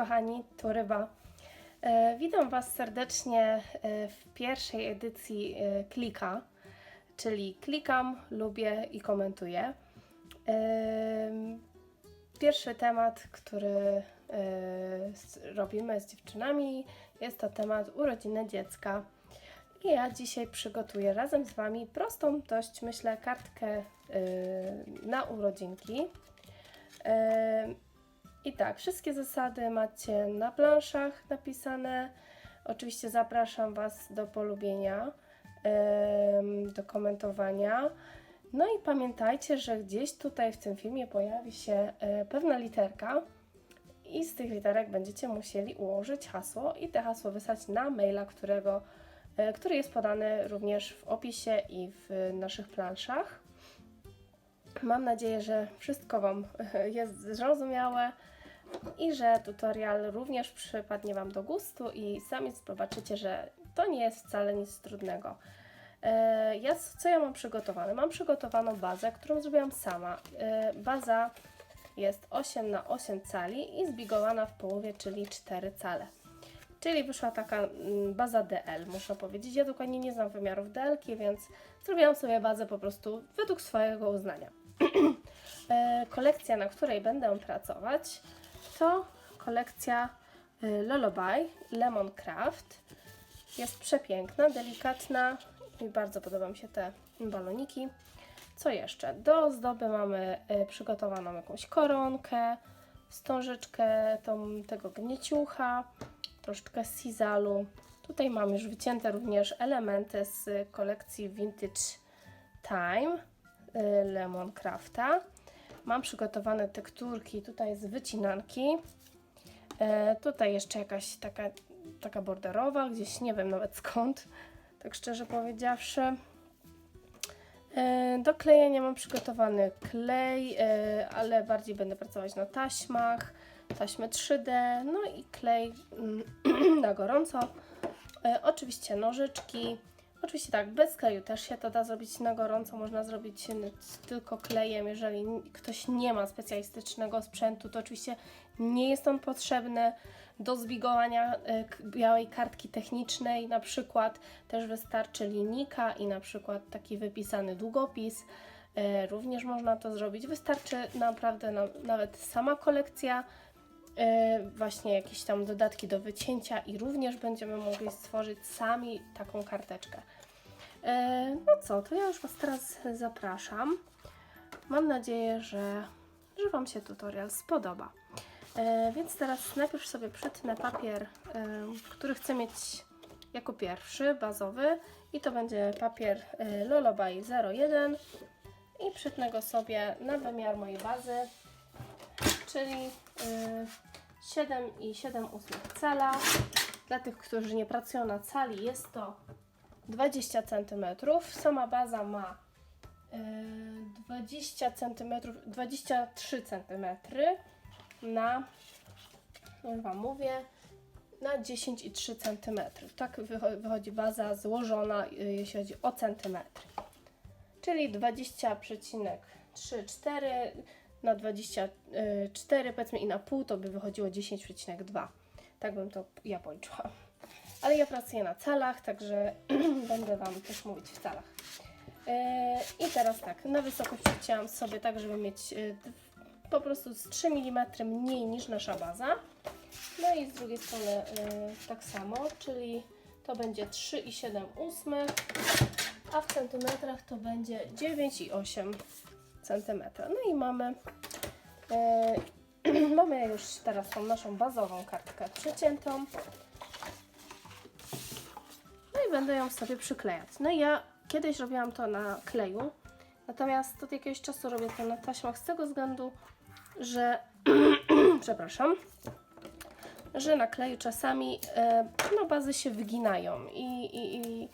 kochani, tu Ryba. E, witam Was serdecznie e, w pierwszej edycji e, Klika, czyli klikam, lubię i komentuję. Pierwszy temat, który robimy z dziewczynami, jest to temat urodziny dziecka. I ja dzisiaj przygotuję razem z Wami prostą dość, myślę, kartkę na urodzinki. I tak, wszystkie zasady macie na planszach napisane. Oczywiście zapraszam Was do polubienia, do komentowania. No i pamiętajcie, że gdzieś tutaj w tym filmie pojawi się e, pewna literka i z tych literek będziecie musieli ułożyć hasło i te hasło wysłać na maila, którego, e, który jest podany również w opisie i w naszych planszach. Mam nadzieję, że wszystko Wam jest zrozumiałe i że tutorial również przypadnie Wam do gustu i sami zobaczycie, że to nie jest wcale nic trudnego. E, Ja, co ja mam przygotowane? Mam przygotowaną bazę, którą zrobiłam sama. E, Baza jest 8 na 8 cali i zbigowana w połowie, czyli 4 cale. Czyli wyszła taka mm, baza DL, muszę powiedzieć. Ja dokładnie nie znam wymiarów DL, więc zrobiłam sobie bazę po prostu według swojego uznania. E, kolekcja, na której będę pracować, to kolekcja y, Lullaby Lemon Craft. Jest przepiękna, delikatna i bardzo podoba mi się te baloniki. Co jeszcze? Do ozdoby mamy y, przygotowaną jakąś koronkę, wstążeczkę tą, tego gnieciucha, troszeczkę sizalu. Tutaj mam już wycięte również elementy z kolekcji Vintage Time Lemon Crafta. Mam przygotowane tekturki tutaj z wycinanki. E, tutaj jeszcze jakaś taka, taka borderowa, gdzieś nie wiem nawet skąd, tak szczerze powiedziawszy. E, do klejenia mam przygotowany klej, ale bardziej będę pracować na taśmach, taśmy 3D, no i klej mm, na gorąco. Oczywiście nożyczki. Oczywiście tak, bez kleju też się to da zrobić na gorąco. Można zrobić tylko klejem, jeżeli ktoś nie ma specjalistycznego sprzętu, to oczywiście nie jest on potrzebny do zbigowania e, białej kartki technicznej. Na przykład też wystarczy linijka i na przykład taki wypisany długopis. E, Również można to zrobić. Wystarczy naprawdę na, nawet sama kolekcja właśnie jakieś tam dodatki do wycięcia i również będziemy mogli stworzyć sami taką karteczkę. E, No co, to ja już Was teraz zapraszam. Mam nadzieję, że, że Wam się tutorial spodoba. E, Więc teraz najpierw sobie przytnę papier, e, który chcę mieć jako pierwszy, bazowy i to będzie papier e, Lullaby 01 i przytnę go sobie na wymiar mojej bazy, czyli 7 i 7 ósmych cala. Dla tych, którzy nie pracują na cali, jest to 20 cm. Sama baza ma y, 20 cm, 23 cm na, już Wam mówię, na 10 i 3 cm. Tak wycho- wychodzi baza złożona, y, jeśli chodzi o centymetry. Czyli 20,34 na 24 powiedzmy i na pół to by wychodziło 10,2. Tak bym to ja policzyła. Ale ja pracuję na calach, także będę Wam też mówić w calach. Yy, I teraz tak, na wysokość chciałam sobie tak, żeby mieć d- po prostu z 3 mm mniej niż nasza baza. No i z drugiej strony yy, tak samo, czyli to będzie 3,7 ósmych, a w centymetrach to będzie 9,8 centymetra. No i mamy, yy, mamy już teraz tą naszą bazową kartkę przeciętą. No i będę ją sobie przyklejać. No i ja kiedyś robiłam to na kleju, natomiast od jakiegoś czasu robię to na taśmach z tego względu, że przepraszam, że na kleju czasami e, no, bazy się wyginają i, i, i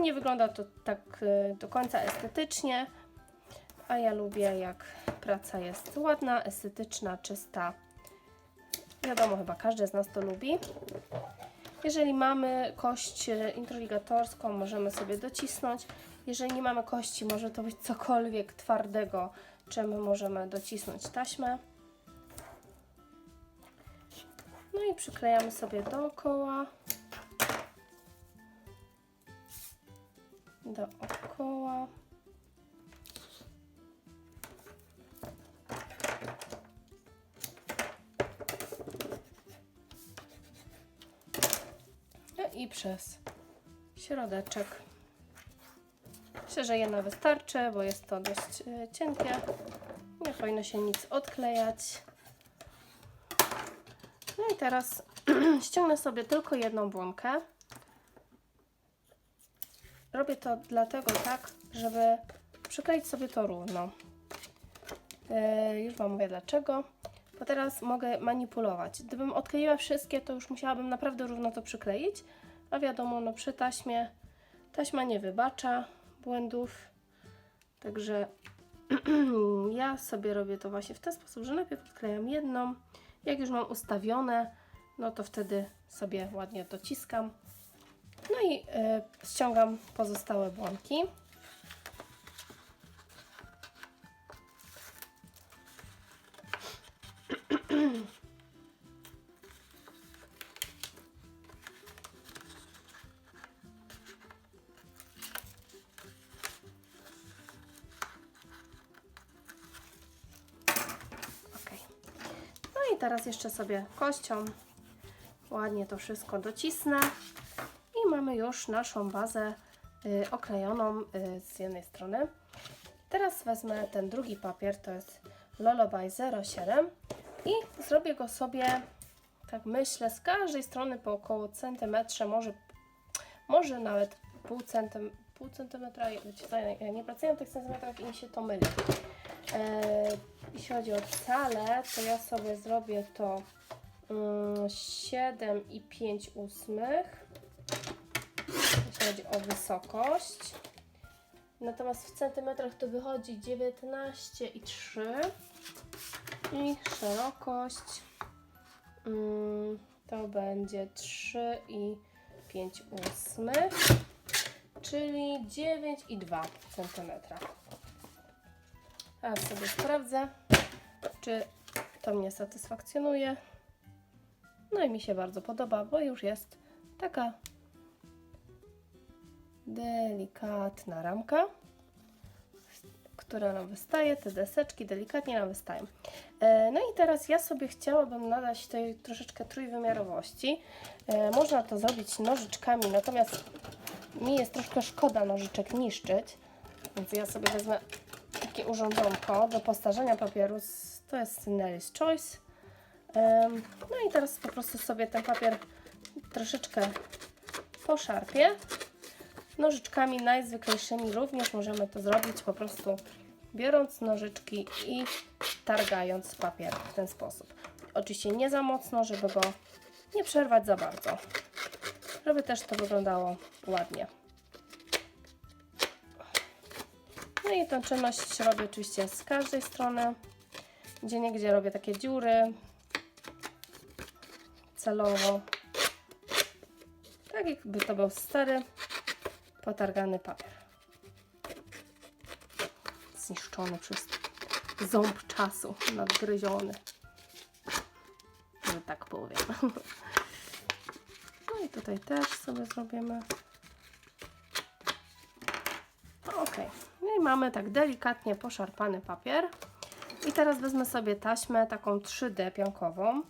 nie wygląda to tak e, do końca estetycznie, a ja lubię jak praca jest ładna, estetyczna, czysta. Wiadomo, chyba każdy z nas to lubi. Jeżeli mamy kość e, introwigatorską, możemy sobie docisnąć. Jeżeli nie mamy kości, może to być cokolwiek twardego, czym możemy docisnąć taśmę. No i przyklejamy sobie dookoła. Dookoła. I przez środeczek. Myślę, że jedna wystarczy, bo jest to dość e, cienkie. Nie powinno się nic odklejać. No i teraz ściągnę sobie tylko jedną błonkę. Robię to dlatego tak, żeby przykleić sobie to równo. E, już Wam mówię dlaczego. Bo teraz mogę manipulować. Gdybym odkleiła wszystkie, to już musiałabym naprawdę równo to przykleić. A wiadomo, no przy taśmie taśma nie wybacza błędów. Także ja sobie robię to właśnie w ten sposób, że najpierw odklejam jedną. Jak już mam ustawione, no to wtedy sobie ładnie dociskam. No i e, ściągam pozostałe błonki. Teraz jeszcze sobie kością ładnie to wszystko docisnę i mamy już naszą bazę y, oklejoną y, z jednej strony. Teraz wezmę ten drugi papier, to jest Lullaby 07 i zrobię go sobie, tak myślę, z każdej strony po około centymetrze, może, może nawet pół, centym, pół centymetra. Ja nie pracuję na tych centymetrach i mi się to myli. E, jeśli chodzi o calę, to ja sobie zrobię to mm, 7 i 5 ósmych. Jeśli chodzi o wysokość. Natomiast w centymetrach to wychodzi 19 i 3. I szerokość mm, to będzie 3 i 5 ósmych, czyli 9 i 2 centymetra. Teraz sobie sprawdzę, czy to mnie satysfakcjonuje. No i mi się bardzo podoba, bo już jest taka delikatna ramka, która nam wystaje. Te deseczki delikatnie nam wystają. E, No i teraz ja sobie chciałabym nadać tej troszeczkę trójwymiarowości. E, Można to zrobić nożyczkami, natomiast mi jest troszkę szkoda nożyczek niszczyć, więc ja sobie wezmę takie urządzonko do postarzenia papieru. To jest Nelly's Choice. No i teraz po prostu sobie ten papier troszeczkę poszarpię. Nożyczkami najzwyklejszymi również możemy to zrobić po prostu biorąc nożyczki i targając papier w ten sposób. Oczywiście nie za mocno, żeby go nie przerwać za bardzo. Żeby też to wyglądało ładnie. No i tę czynność robię oczywiście z każdej strony. Gdzie niegdzie robię takie dziury celowo. Tak jakby to był stary, potargany papier. Zniszczony przez ząb czasu, nadgryziony. Że tak powiem. No i tutaj też sobie zrobimy. Ok. No mamy tak delikatnie poszarpany papier. I teraz wezmę sobie taśmę taką 3D piankową.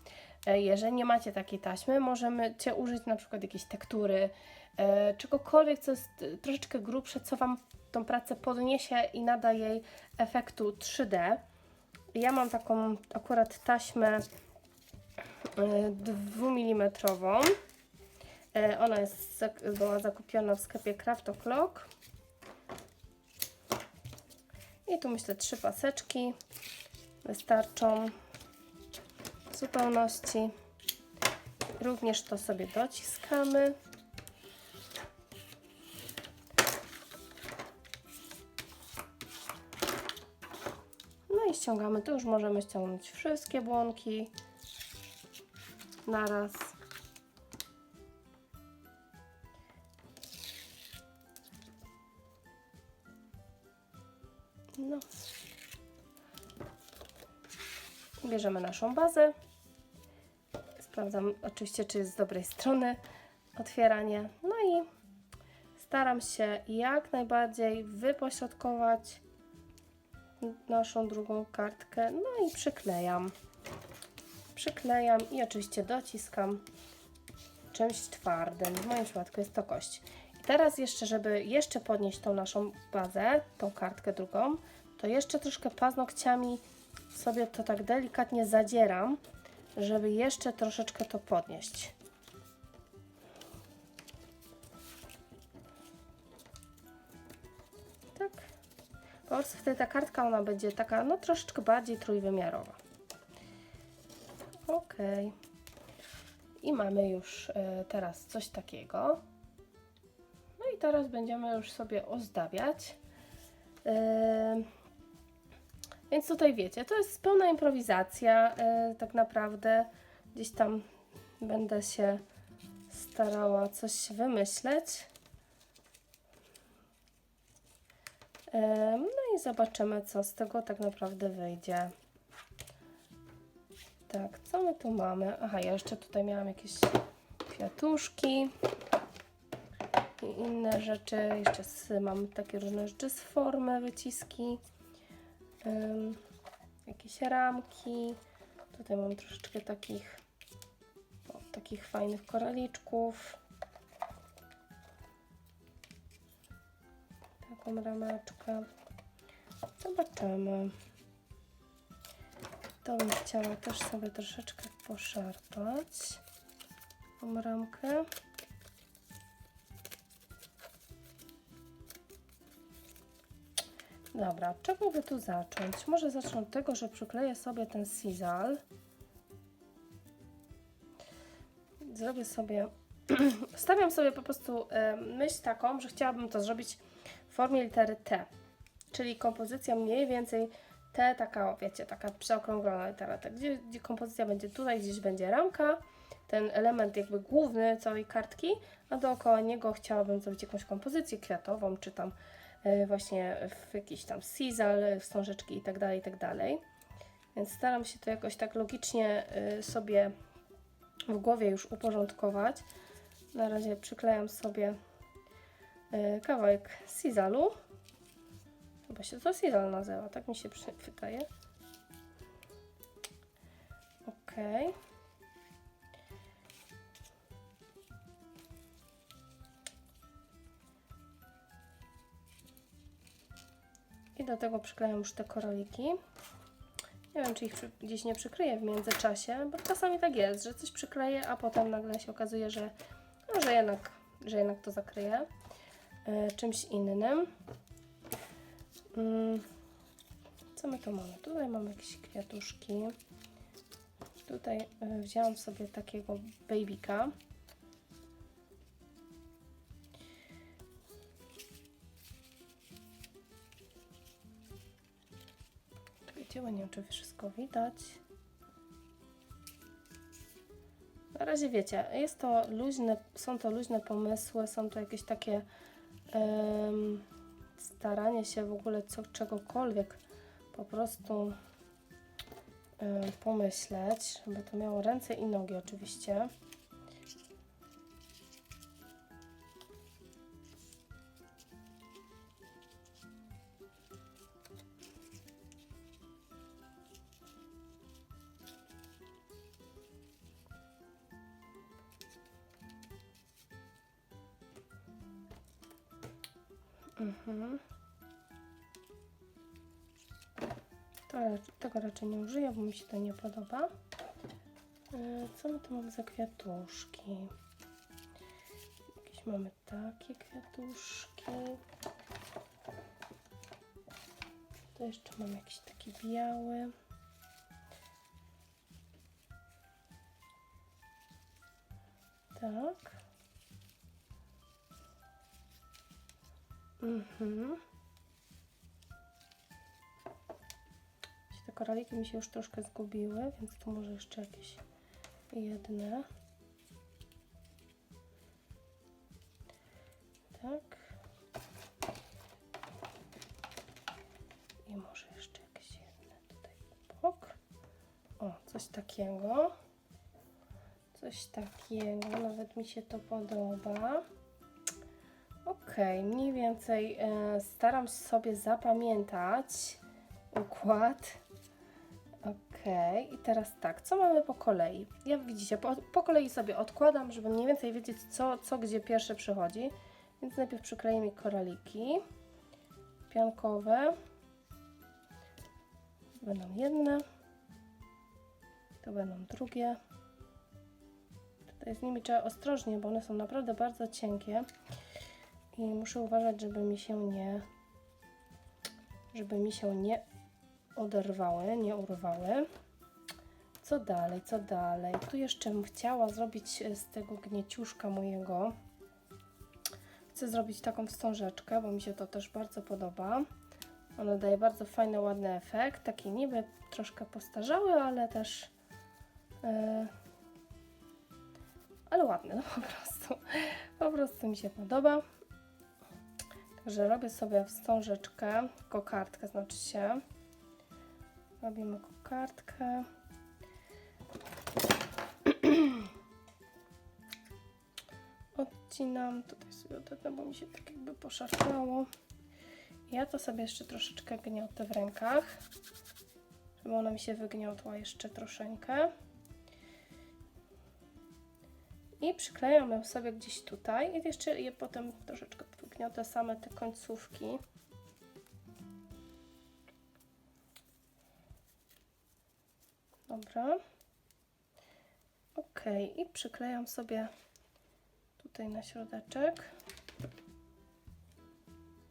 E, Jeżeli nie macie takiej taśmy, możemy cię użyć na przykład jakiejś tektury, e, czegokolwiek, co jest e, troszeczkę grubsze, co Wam tą pracę podniesie i nada jej efektu 3D. Ja mam taką akurat taśmę e, 2 mm. Ona jest, była zakupiona w sklepie Craft O'Clock. I tu myślę trzy paseczki wystarczą w zupełności. Również to sobie dociskamy. No i ściągamy. Tu już możemy ściągnąć wszystkie błonki naraz. Bierzemy naszą bazę. Sprawdzam oczywiście, czy jest z dobrej strony otwieranie. No i staram się jak najbardziej wypośrodkować naszą drugą kartkę. No i przyklejam. Przyklejam i oczywiście dociskam czymś twardym. W moim przypadku jest to kość. I teraz jeszcze, żeby jeszcze podnieść tą naszą bazę, tą kartkę drugą, to jeszcze troszkę paznokciami sobie to tak delikatnie zadzieram, żeby jeszcze troszeczkę to podnieść. Tak. Po prostu wtedy ta kartka ona będzie taka, no troszeczkę bardziej trójwymiarowa. Ok. I mamy już e, teraz coś takiego. No i teraz będziemy już sobie ozdabiać. E, więc tutaj wiecie, to jest pełna improwizacja, e, tak naprawdę. Gdzieś tam będę się starała coś wymyśleć. E, no i zobaczymy, co z tego tak naprawdę wyjdzie. Tak, co my tu mamy? Aha, ja jeszcze tutaj miałam jakieś kwiatuszki i inne rzeczy. Jeszcze z, mam takie różne rzeczy z formy, wyciski, ym, jakieś ramki. Tutaj mam troszeczkę takich, o, takich fajnych koraliczków. Taką rameczkę. Zobaczymy. To bym chciała też sobie troszeczkę poszarpać tą ramkę. Dobra, czego by tu zacząć? Może zacznę od tego, że przykleję sobie ten sizal. Zrobię sobie, stawiam sobie po prostu e, myśl taką, że chciałabym to zrobić w formie litery T, czyli kompozycja mniej więcej T, taka, wiecie, taka przeokrąglona litera T, gdzie, gdzie kompozycja będzie tutaj, gdzieś będzie ramka, ten element jakby główny całej kartki, a dookoła niego chciałabym zrobić jakąś kompozycję kwiatową, czy tam y, właśnie w jakiś tam sisal, wstążeczki i tak dalej, i tak. Więc staram się to jakoś tak logicznie y, sobie w głowie już uporządkować. Na razie przyklejam sobie y, kawałek sisalu. Chyba się to Sidal nazywa, tak mi się wydaje. Ok. I do tego przyklejam już te koraliki. Nie wiem, czy ich gdzieś nie przykryję w międzyczasie, bo czasami tak jest, że coś przykleję, a potem nagle się okazuje, że, no, że, jednak, że jednak to zakryję y, czymś innym. Mm, Co my tu mamy? Tutaj mamy jakieś kwiatuszki. Tutaj y, wzięłam sobie takiego babyka. Bo nie wiem, czy wszystko widać. Na razie wiecie, jest to luźne, są to luźne pomysły, są to jakieś takie em, staranie się w ogóle co, czegokolwiek po prostu em, pomyśleć, żeby to miało ręce i nogi oczywiście. To, tego raczej nie użyję, bo mi się to nie podoba. E, Co my tu mamy za kwiatuszki? Jakieś mamy takie kwiatuszki. To jeszcze mam jakiś taki biały. Tak. Mhm. Koraliki mi się już troszkę zgubiły, więc tu może jeszcze jakieś jedne. Tak. I może jeszcze jakieś jedne tutaj bok. O, coś takiego. Coś takiego, nawet mi się to podoba. Okej, mniej więcej e, staram się sobie zapamiętać układ. I teraz tak, co mamy po kolei? Jak widzicie, po, po kolei sobie odkładam, żeby mniej więcej wiedzieć, co, co gdzie pierwsze przychodzi. Więc najpierw przykleję mi koraliki piankowe. Będą jedne, to będą drugie. Tutaj z nimi trzeba ostrożnie, bo one są naprawdę bardzo cienkie i muszę uważać, żeby mi się nie żeby mi się nie oderwały, nie urwały. Co dalej, co dalej? Tu jeszcze bym chciała zrobić e, z tego gnieciuszka mojego. Chcę zrobić taką wstążeczkę, bo mi się to też bardzo podoba. Ona daje bardzo fajny, ładny efekt. Taki niby troszkę postarzały, ale też e, ale ładny, no po prostu. Po prostu mi się podoba. Także robię sobie wstążeczkę, kokardkę znaczy się. Robimy kokardkę. Odcinam, tutaj sobie odetnę, bo mi się tak jakby poszarpało. Ja to sobie jeszcze troszeczkę gniotę w rękach, żeby ona mi się wygniotła jeszcze troszeczkę. I przyklejam ją sobie gdzieś tutaj i jeszcze je potem troszeczkę wygniotę same te końcówki. Dobra. Ok, i przyklejam sobie tutaj na środeczek.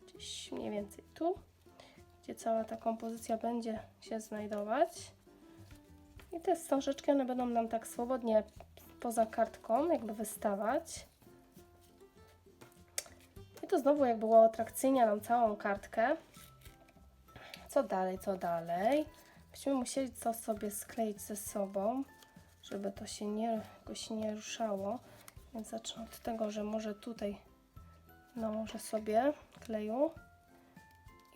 Gdzieś mniej więcej tu, gdzie cała ta kompozycja będzie się znajdować. I te wstążeczki, one będą nam tak swobodnie poza kartką jakby wystawać. I to znowu jakby uatrakcyjnia nam całą kartkę. Co dalej, co dalej? Byśmy musieli to sobie skleić ze sobą, żeby to się nie, jakoś nie ruszało. Więc zacznę od tego, że może tutaj nałożę sobie kleju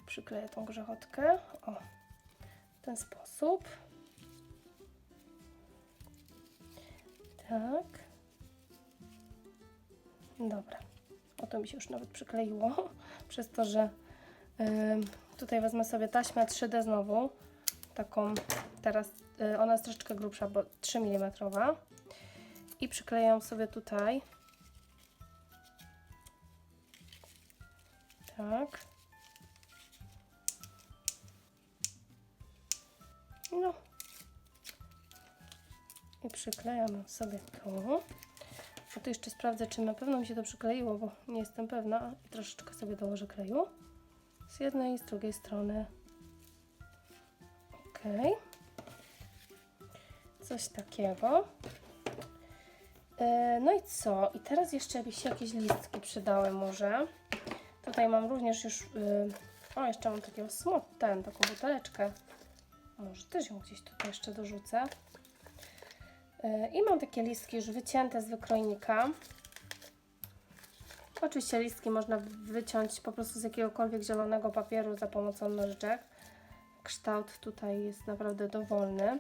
i przykleję tą grzechotkę. O, w ten sposób. Tak. Dobra. O to mi się już nawet przykleiło, przez to, że y, tutaj wezmę sobie taśmę 3D znowu, taką teraz, y, ona jest troszeczkę grubsza, bo 3 mm i przykleję ją sobie tutaj. Tak. No. I przyklejam sobie tu. A tu jeszcze sprawdzę, czy na pewno mi się to przykleiło, bo nie jestem pewna. I troszeczkę sobie dołożę kleju. Z jednej i z drugiej strony. Coś takiego. E, no i co? I teraz jeszcze by jakieś listki przydały może. Tutaj mam również już... Y, o, jeszcze mam takiego smot, ten, taką buteleczkę. Może też ją gdzieś tutaj jeszcze dorzucę. E, I mam takie listki już wycięte z wykrojnika. Oczywiście listki można wyciąć po prostu z jakiegokolwiek zielonego papieru za pomocą nożyczek. Kształt tutaj jest naprawdę dowolny.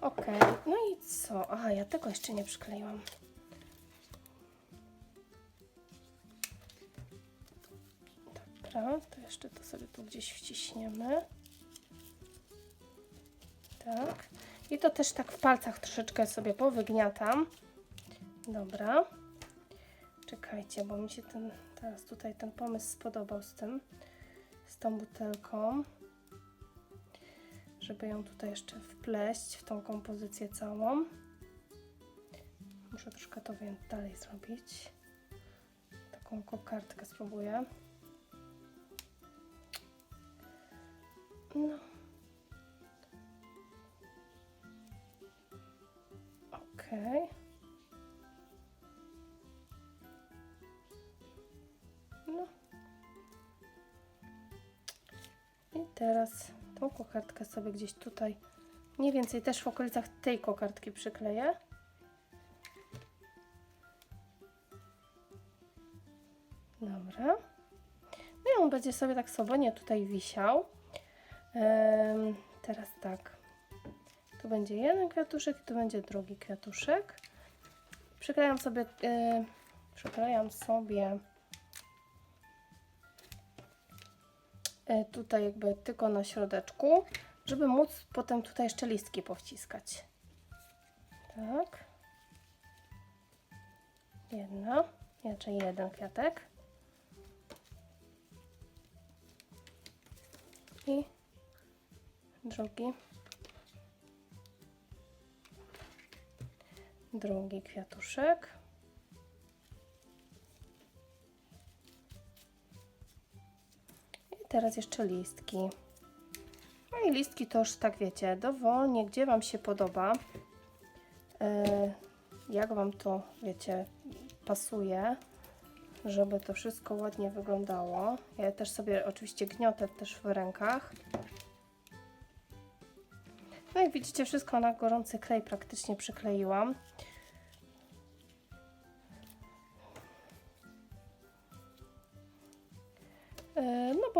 Ok, no i co? Aha, ja tego jeszcze nie przykleiłam. Dobra, to jeszcze to sobie tu gdzieś wciśniemy. Tak. I to też tak w palcach troszeczkę sobie powygniatam. Dobra. Czekajcie, bo mi się ten teraz tutaj ten pomysł spodobał z tym, z tą butelką. Żeby ją tutaj jeszcze wpleść w tą kompozycję całą. Muszę troszkę to więc dalej zrobić. Taką kokardkę spróbuję. No. Okej. No. I teraz tą kokardkę sobie gdzieś tutaj, mniej więcej też w okolicach tej kokardki przykleję. Dobra. No i on będzie sobie tak swobodnie tutaj wisiał. Em, teraz tak. Tu będzie jeden kwiatuszek i tu będzie drugi kwiatuszek. Przyklejam sobie, yy, przyklejam sobie tutaj jakby tylko na środeczku, żeby móc potem tutaj jeszcze listki powciskać. Tak. Jedna, jeszcze jeden kwiatek. I drugi. Drugi kwiatuszek. I teraz jeszcze listki. No i listki już tak wiecie, dowolnie, gdzie Wam się podoba. e, Jak Wam to, wiecie, pasuje, żeby to wszystko ładnie wyglądało. Ja też sobie oczywiście gniotę też w rękach. No jak widzicie, wszystko na gorący klej praktycznie przykleiłam.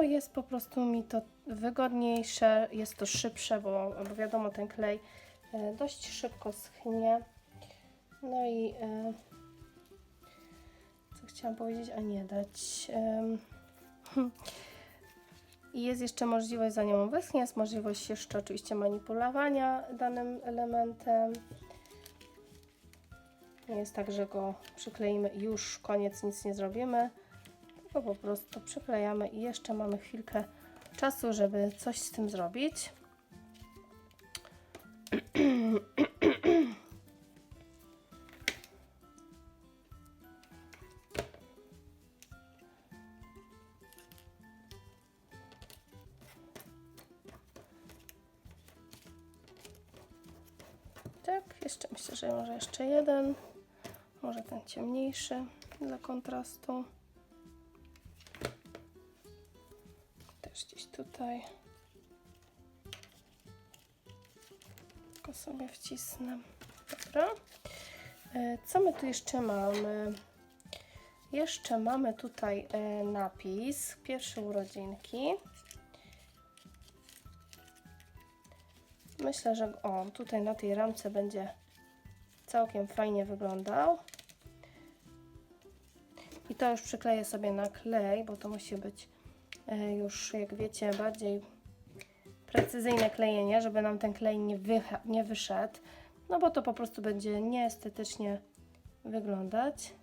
Jest po prostu mi to wygodniejsze, jest to szybsze, bo, bo wiadomo ten klej e, dość szybko schnie. No i e, co chciałam powiedzieć, a nie dać. I jest jeszcze możliwość, zanim on wyschnie, jest możliwość jeszcze oczywiście manipulowania danym elementem. Nie jest tak, że go przykleimy i już koniec, nic nie zrobimy. Tylko po prostu przyklejamy i jeszcze mamy chwilkę czasu, żeby coś z tym zrobić. Tak, jeszcze myślę, że może jeszcze jeden. Może ten ciemniejszy dla kontrastu. Tutaj. Tylko sobie wcisnę. Dobra. E, Co my tu jeszcze mamy? Jeszcze mamy tutaj e, napis pierwsze urodzinki. Myślę, że o, tutaj na tej ramce będzie całkiem fajnie wyglądał. I to już przykleję sobie na klej, bo to musi być już, jak wiecie, bardziej precyzyjne klejenie, żeby nam ten klej nie, nie wyszedł. No bo to po prostu będzie nieestetycznie wyglądać.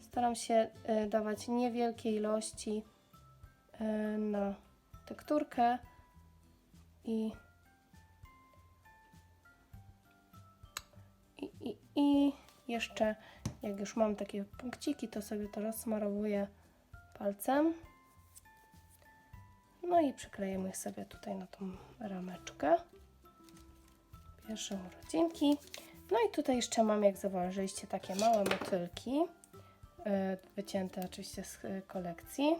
Staram się e, dawać niewielkie ilości e, na tekturkę i I, i, I jeszcze, jak już mam takie punkciki, to sobie to rozsmarowuję palcem. No i przyklejemy ich sobie tutaj na tą rameczkę. Pierwsze urodzinki. No i tutaj jeszcze mam, jak zauważyliście, takie małe motylki. e, Wycięte oczywiście z e, kolekcji.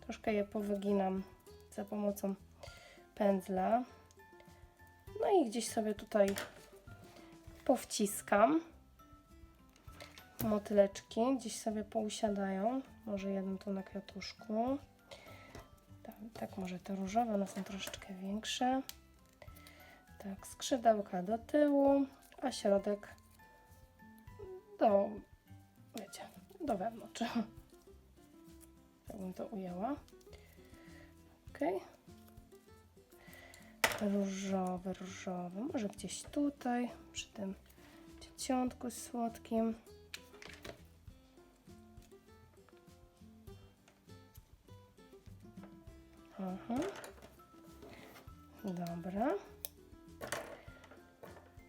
Troszkę je powyginam za pomocą pędzla. No i gdzieś sobie tutaj powciskam. Motyleczki gdzieś sobie pousiadają. Może jeden tu na kwiatuszku. Tak, może te różowe, one są troszeczkę większe. Tak, skrzydełka do tyłu, a środek do, wiecie, do wewnątrz. Tak bym to ujęła. Ok. Różowy, różowy. Może gdzieś tutaj, przy tym dzieciątku słodkim. Aha. Dobra.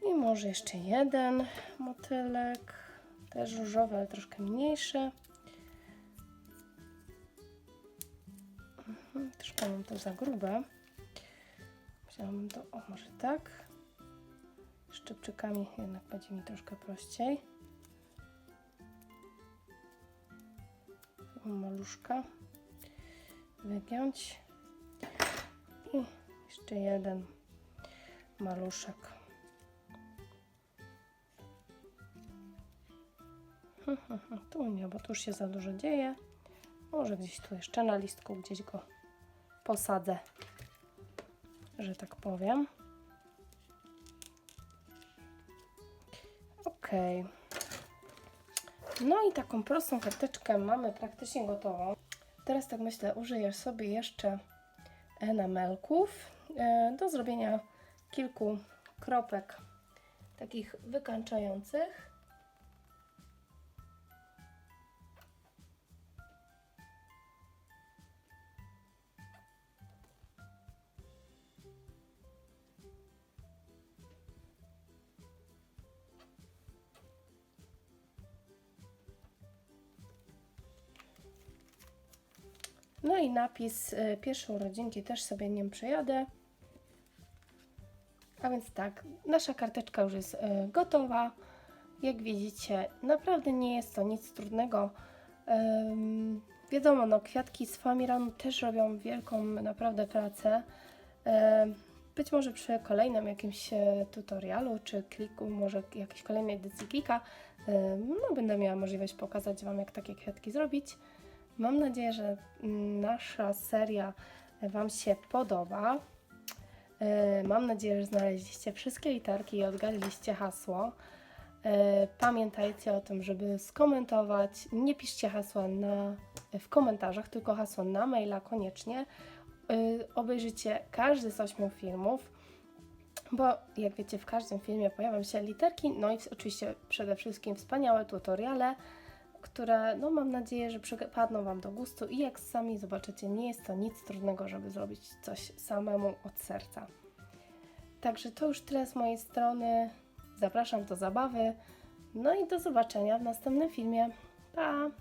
I może jeszcze jeden motylek. Też różowy, ale troszkę mniejszy. Mhm, troszkę mam to za grube. Chciałabym to, o może tak. Szczypczykami jednak będzie mi troszkę prościej. Maluszka wygiąć jeszcze jeden maluszek. Tu nie, bo tu już się za dużo dzieje. Może gdzieś tu jeszcze na listku, gdzieś go posadzę, że tak powiem. Ok. No i taką prostą karteczkę mamy praktycznie gotową. Teraz tak myślę, użyję sobie jeszcze enamelków e, do zrobienia kilku kropek takich wykańczających. No i napis y, pierwsze urodzinki też sobie nim przejadę. A więc tak, nasza karteczka już jest y, gotowa. Jak widzicie, naprawdę nie jest to nic trudnego. Ym, wiadomo, no kwiatki z Famiranu też robią wielką naprawdę pracę. Ym, być może przy kolejnym jakimś e, tutorialu, czy kliku, może jakiejś kolejnej edycji klika, ym, no będę miała możliwość pokazać Wam, jak takie kwiatki zrobić. Mam nadzieję, że nasza seria Wam się podoba. E, Mam nadzieję, że znaleźliście wszystkie literki i odgadliście hasło. E, Pamiętajcie o tym, żeby skomentować. Nie piszcie hasła na, w komentarzach, tylko hasło na maila koniecznie. E, Obejrzyjcie każdy z ośmiu filmów, bo jak wiecie, w każdym filmie pojawią się literki, no i oczywiście przede wszystkim wspaniałe tutoriale które no mam nadzieję, że przypadną Wam do gustu i jak sami zobaczycie, nie jest to nic trudnego, żeby zrobić coś samemu od serca. Także to już tyle z mojej strony. Zapraszam do zabawy. No i do zobaczenia w następnym filmie. Pa!